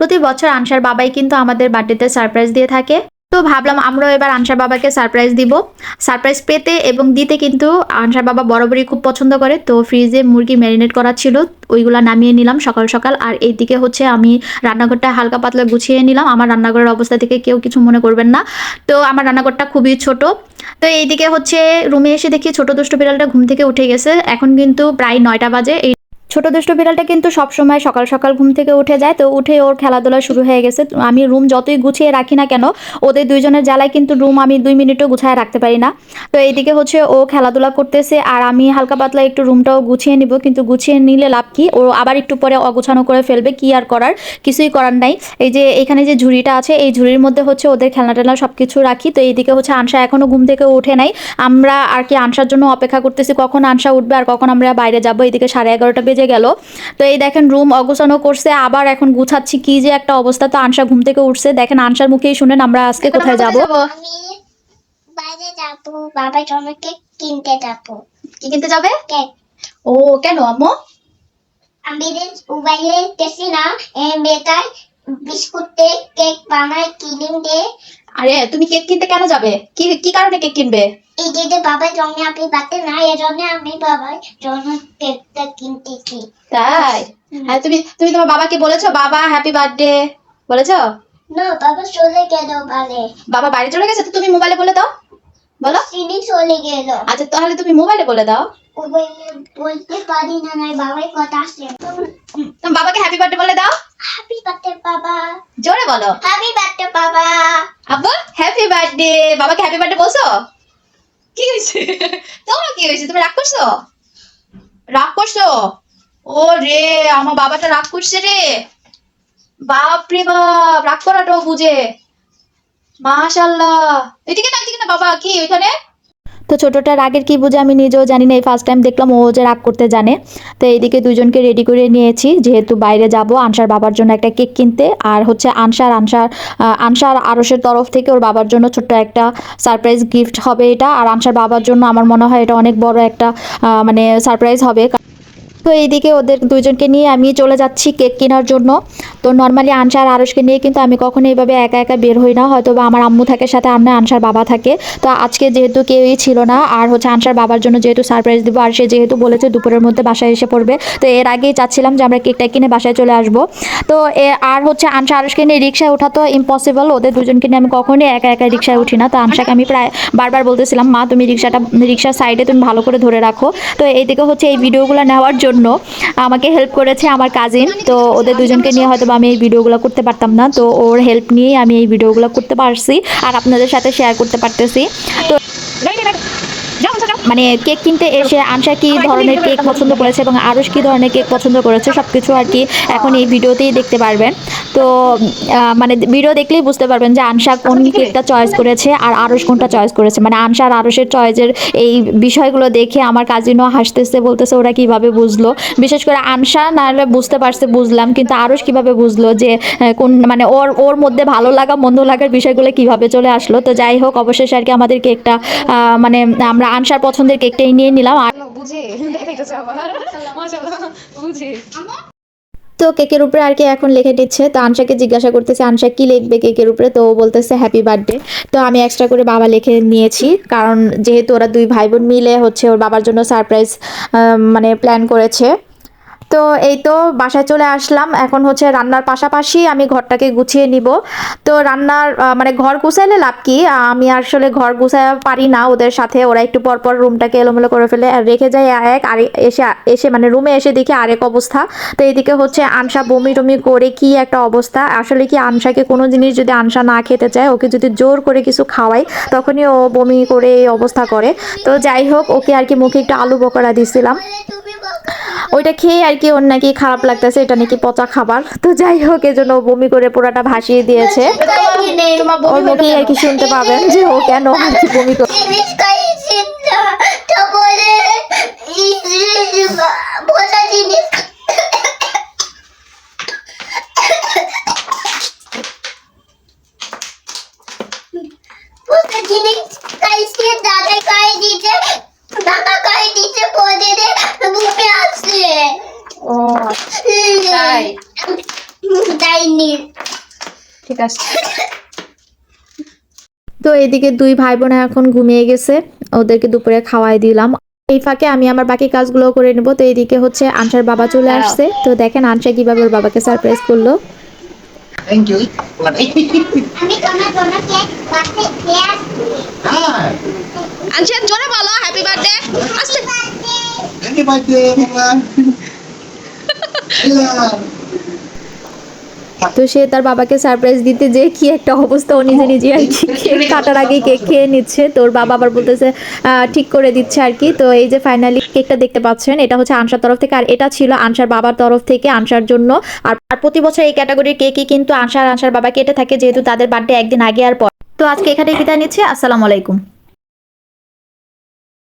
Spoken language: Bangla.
প্রতি বছর আনসার বাবাই কিন্তু আমাদের বার্থডেতে সারপ্রাইজ দিয়ে থাকে। তো ভাবলাম আমরাও এবার আনসার বাবাকে সারপ্রাইজ দিব। সারপ্রাইজ পেতে এবং দিতে কিন্তু আনসার বাবা বরাবরই খুব পছন্দ করে। তো ফ্রিজে মুরগি ম্যারিনেট করা ছিল, ওইগুলো নামিয়ে নিলাম সকাল সকাল। আর এইদিকে হচ্ছে আমি রান্নাঘরটা হালকা পাতলা গুছিয়ে নিলাম। আমার রান্নাঘরের অবস্থা থেকে কেউ কিছু মনে করবেন না। তো আমার রান্নাঘরটা খুবই ছোট। তো এইদিকে হচ্ছে রুমে এসে দেখি ছোট দুষ্ট বিড়ালটা ঘুম থেকে উঠে গেছে। এখন কিন্তু প্রায় নয়টা বাজে। এই ছোট দুষ্ট বিড়ালটা কিন্তু সবসময় সকাল সকাল ঘুম থেকে উঠে যায়, তো উঠে ওর খেলাধুলা শুরু হয়ে গেছে। আমি রুম যতই গুছিয়ে রাখি না কেন, ওদের দুইজনের জ্বালায় কিন্তু রুম আমি দুই মিনিটও গুছায় রাখতে পারি না। তো এইদিকে হচ্ছে ও খেলাধুলা করতেছে, আর আমি হালকা পাতলা একটু রুমটাও গুছিয়ে নিব, কিন্তু গুছিয়ে নিলে লাভ কি? ও আবার একটু পরে অগুছানো করে ফেলবে, কি আর করার? কিছুই করার নাই। এই যে এখানে যে ঝুড়িটা আছে, এই ঝুড়ির মধ্যে হচ্ছে ওদের খেলনা টেলনা সব কিছু রাখি, তো এইদিকে হচ্ছে আনসা এখনও ঘুম থেকে উঠে নাই। আমরা আর কি আনসার জন্য অপেক্ষা করতেছি, কখন আনসা উঠবে আর কখন আমরা বাইরে যাব। এইদিকে সাড়ে এগারোটা বেজে গেল। তো এই দেখেন রুম অগোছানো করছে আবার এখন গুছাচ্ছি কি যে একটা অবস্থা। তো আনসা ঘুম থেকে উঠছে। দেখেন আনসার মুখেই শুনেন আমরা আজকে কোথায় যাব। বাইরে যাব। বাবা জমাকে কিনতে যাব। কি কিনতে যাবে? কেক ও কেন আম্মু? আমি বাইরে গেছি না মেয়েটাই বিস্কুট কেক আরে তুমি কেক কিনতে কেন যাবে? কি কি কারণে কেক কিনবে? এই যে বাবার জন্য আপনি বাতে না এর জন্য আমি বাবার জন্য কেকটা কিনতেছি তাই? হ্যাঁ তুমি তুমি তোমার বাবাকে বলেছ বাবা হ্যাপি বার্থডে বলেছ? না বাবা চলে গেল বালে বাবা বাড়ি চলে গেছে? তো তুমি মোবাইলে বলে দাও। বলো। চিনি চলে গেল। আচ্ছা তাহলে তুমি মোবাইলে বলে দাও। বলতে পারি না নাই বাবার কথা আছে তুমি বাবাকে হ্যাপি বার্থডে বলে দাও। হ্যাপি বার্থডে বাবা। জোরে বলো। হ্যাপি বার্থডে বাবা। আব্বু হ্যাপি বার্থডে বাবাকে হ্যাপি বার্থডে বলছো? কি হয়েছে? তোমার কি হয়েছে? তুমি রাগ করছ? রাগ করছ? ও রে আমার বাবাটা রাগ করছে রে। বাপ রে বাপ রাগ করাটাও বুঝে। মাশাল্লাহ এদিকে না এদিকে না বাবা কি ওইখানে তো ছোটটার আগের কি বুঝে আমি নিজেও জানি না, এই ফার্স্ট টাইম দেখলাম ও যে রাগ করতে জানে। তো এইদিকে দুজনকে রেডি করে নিয়েছি, যেহেতু বাইরে যাব, আনসার বাবার জন্য একটা কেক কিনতে। আর হচ্ছে আনসার আনসার আনসার আরসের তরফ থেকে ওর বাবার জন্য ছোট্ট একটা সারপ্রাইজ গিফট হবে এটা। আর আনসার বাবার জন্য আমার মনে হয় এটা অনেক বড় একটা মানে সারপ্রাইজ হবে। তো এইদিকে ওদের দুইজনকে নিয়ে আমি চলে যাচ্ছি কেক কেনার জন্য। তো নর্মালি আনসার আরসকে নিয়ে কিন্তু আমি কখনো এইভাবে একা একা বের হই না হয়তো বা আমার আম্মু থাকে, সাথে আন্না আনসার বাবা থাকে। তো আজকে যেহেতু কেউই ছিল না, আর হচ্ছে আনসার বাবার জন্য যেহেতু সারপ্রাইজ দিব, আর সে যেহেতু বলেছে দুপুরের মধ্যে বাসায় এসে পড়বে। তো এর আগেই চাচ্ছিলাম যে আমরা কেকটা কিনে বাসায় চলে আসব। তো আর হচ্ছে আনসা আরসকে নিয়ে রিক্সায় ওঠা তো ইম্পসিবল ওদের দুজনকে নিয়ে আমি কখনোই একা একা রিক্সায় উঠি না। তো আনসাকে আমি প্রায় বারবার বলতেছিলাম, মা, তুমি রিক্সাটা, রিক্সার সাইডে তুমি ভালো করে ধরে রাখো। তো এইদিকে হচ্ছে এই ভিডিওগুলো নেওয়ার জন্য আমাকে হেল্প করেছে আমার কাজিন তো ওদের দুজনকে নিয়ে হয়তো আমি এই ভিডিওগুলো করতে পারতাম না। তো ওর হেল্প নিয়েই আমি এই ভিডিওগুলো করতে পারছি আর আপনাদের সাথে শেয়ার করতে পারতেছি। তো মানে কেক কিনতে এসে আনসা কি ধরনের কেক পছন্দ করেছে এবং আরস কি ধরনের কেক পছন্দ করেছে সব কিছু আর কি এখন এই ভিডিওতেই দেখতে পারবেন। তো মানে ভিডিও দেখলেই বুঝতে পারবেন যে আনসা কোন কেকটা চয়েস করেছে আর আরস কোনটা চয়েস করেছে। মানে আনসা আর আরসের চয়েসের এই বিষয়গুলো দেখে আমার কাজিনও হাসতেছে বলতেছে ওরা কীভাবে বুঝলো। বিশেষ করে আনসা নাহলে বুঝতে পারছে বুঝলাম। কিন্তু আরস কীভাবে বুঝলো যে কোন মানে ওর ওর মধ্যে ভালো লাগা মন্দ লাগার বিষয়গুলো কীভাবে চলে আসলো। তো যাই হোক অবশেষে আর কি আমাদের কেকটা মানে আমরা আনসার পছন্দের কেকটাই নিয়ে নিলাম। আর বুঝে বুঝে। তো কেকের উপরে আর কি এখন লিখে দিচ্ছে। তো আনসাকে জিজ্ঞাসা করতেছে, আনসা কি লিখবে কেকের উপরে? তো ও বলতেছে হ্যাপি বার্থডে তো আমি এক্সট্রা করে বাবা লিখে নিয়েছি, কারণ যেহেতু ওরা দুই ভাই বোন মিলে হচ্ছে, ওর বাবার জন্য সারপ্রাইজ মানে প্ল্যান করেছে। তো এই তো বাসায় চলে আসলাম। এখন হচ্ছে রান্নার পাশাপাশি আমি ঘরটাকে গুছিয়ে নিব। তো রান্নার মানে ঘর গুছাইলে লাভ কি? আমি আসলে ঘর গুছায় পারি না ওদের সাথে। ওরা একটু পর পর রুমটাকে এলোমেলো করে ফেলে। রেখে যায় এক, আর এসে এসে মানে রুমে এসে দেখি আরেক অবস্থা। তো এইদিকে হচ্ছে আনসা বমি টমি করে কি একটা অবস্থা। আসলে কি আনসাকে কোনো জিনিস যদি আনসা না খেতে চায়, ওকে যদি জোর করে কিছু খাওয়াই তখনই ও বমি করে এই অবস্থা করে। তো যাই হোক, ওকে আর কি মুখে একটু আলু বকরা দিছিলাম। ওইটা খেয়ে আর কি ওর নাকি খারাপ লাগতেছে, এটা নাকি পচা খাবার। তো যাই হোক, এজন্য বমি করে পোড়াটা ভাসিয়ে দিয়েছে। ওর মুখেই আর কি শুনতে পাবেন যে ও কেন আর কি বমি করে জিনিস দাদা বুকে আসছে। ও তাই? ঠিক আছে। তো এদিকে দুই ভাই বোন এখন ঘুমিয়ে গেছে ওদেরকে দুপুরে খাওয়াই দিলাম। এই ফাঁকে আমি আমার বাকি কাজগুলো করে নেব তো এইদিকে হচ্ছে আনসার বাবা চলে আসছে। তো দেখেন আনসার কীভাবে ওর বাবাকে সারপ্রাইজ করল। Thank you. আমি তোমার জন্য কেক বানাতে দিয়ে আসছি। Hi. জোরে বলো। Happy birthday. তো সে তার বাবাকে সারপ্রাইজ দিতে যে কি একটা অবস্থা ও নিজে নিজে আর কি কেক কাটার আগে কেক খেয়ে নিচ্ছে। তোর বাবা আবার বলতেছে আহ, ঠিক করে দিচ্ছে আর কি। তো এই যে ফাইনালি কেকটা দেখতে পাচ্ছেন এটা হচ্ছে আনসার তরফ থেকে আর এটা ছিল আনসার বাবার তরফ থেকে আনসার জন্য। আর আর প্রতি বছর এই ক্যাটাগরির কেকই কিন্তু আনসার আনসার বাবা কেটে থাকে যেহেতু তাদের বার্থডে একদিন আগে আর পর। তো আজকে এখানে বিদায় নিচ্ছে আসসালামু আলাইকুম।